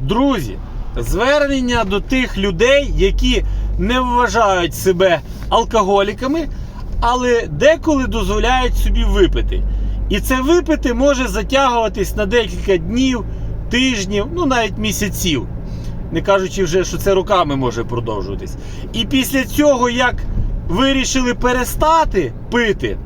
Друзі, звернення до тих людей, які не вважають себе алкоголіками, але деколи дозволяють собі випити. І це випити може затягуватись на декілька днів, тижнів, ну навіть місяців. Не кажучи вже, що це роками може продовжуватись. І після цього, як вирішили перестати пити,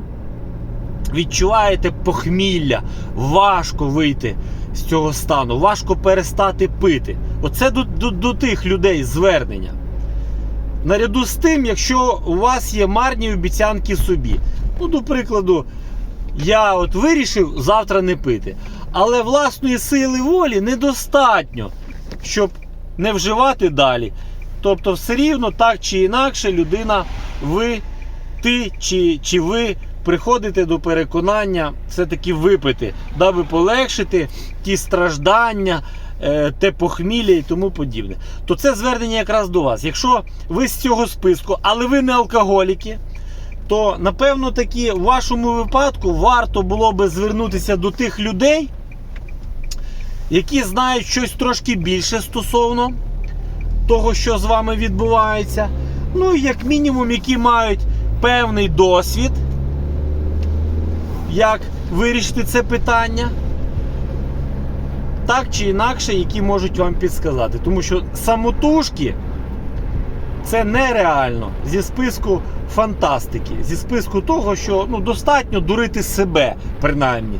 відчуваєте похмілля, важко вийти з цього стану, важко перестати пити. Оце до, до, до тих людей звернення. Наряду з тим, якщо у вас є марні обіцянки собі. Ну, до прикладу, я от вирішив завтра не пити. Але власної сили волі недостатньо, щоб не вживати далі. Тобто, все рівно так чи інакше, людина, ви, ти чи, чи ви приходите до переконання все-таки випити, даби полегшити ті страждання, е, те похмілля і тому подібне. То це звернення якраз до вас. Якщо ви з цього списку, але ви не алкоголіки, то напевно таки в вашому випадку варто було би звернутися до тих людей, які знають щось трошки більше стосовно того, що з вами відбувається. Ну, як мінімум, які мають певний досвід, як вирішити це питання. Так чи інакше, які можуть вам підсказати. Тому що самотужки це нереально зі списку фантастики, зі списку того, що ну, достатньо дурити себе, принаймні.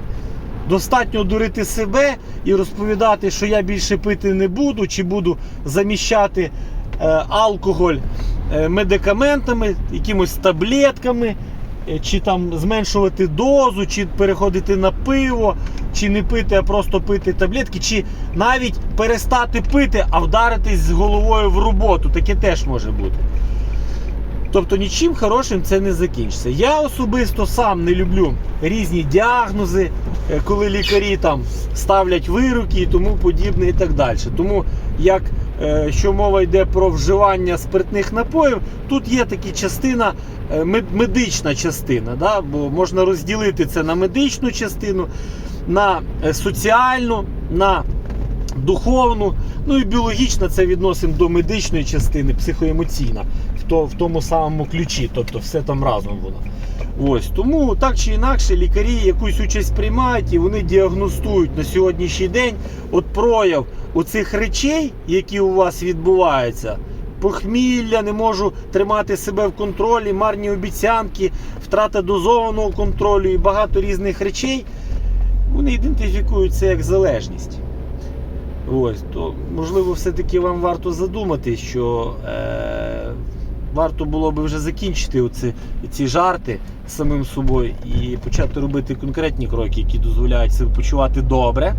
Достатньо дурити себе і розповідати, що я більше пити не буду, чи буду заміщати е, алкоголь е, медикаментами, якимось таблетками, чи там зменшувати дозу, чи переходити на пиво, чи не пити, а просто пити таблетки, чи навіть перестати пити, а вдаритись з головою в роботу. Таке теж може бути. Тобто нічим хорошим це не закінчиться. Я особисто сам не люблю різні діагнози, е, коли лікарі там ставлять вироки і тому подібне і так далі. Тому як е, що мова йде про вживання спиртних напоїв, тут є така частина, е, медична частина, да? бо можна розділити це на медичну частину, на е, соціальну, на духовну, ну і біологічно це відносимо до медичної частини, психоемоційна, в тому самому ключі, тобто все там разом воно. Ось тому так чи інакше лікарі якусь участь приймають і вони діагностують на сьогоднішній день от прояв оцих речей, які у вас відбуваються. Похмілля, не можу тримати себе в контролі, марні обіцянки, втрата дозованого контролю і багато різних речей. Вони ідентифікуються як залежність. Ось, то можливо, все-таки вам варто задумати, що е, варто було би вже закінчити оці, ці жарти самим собою і почати робити конкретні кроки, які дозволяють себе почувати добре,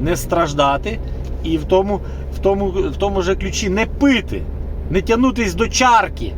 не страждати, і в тому, в тому, в тому же ключі не пити, не тягнутись до чарки.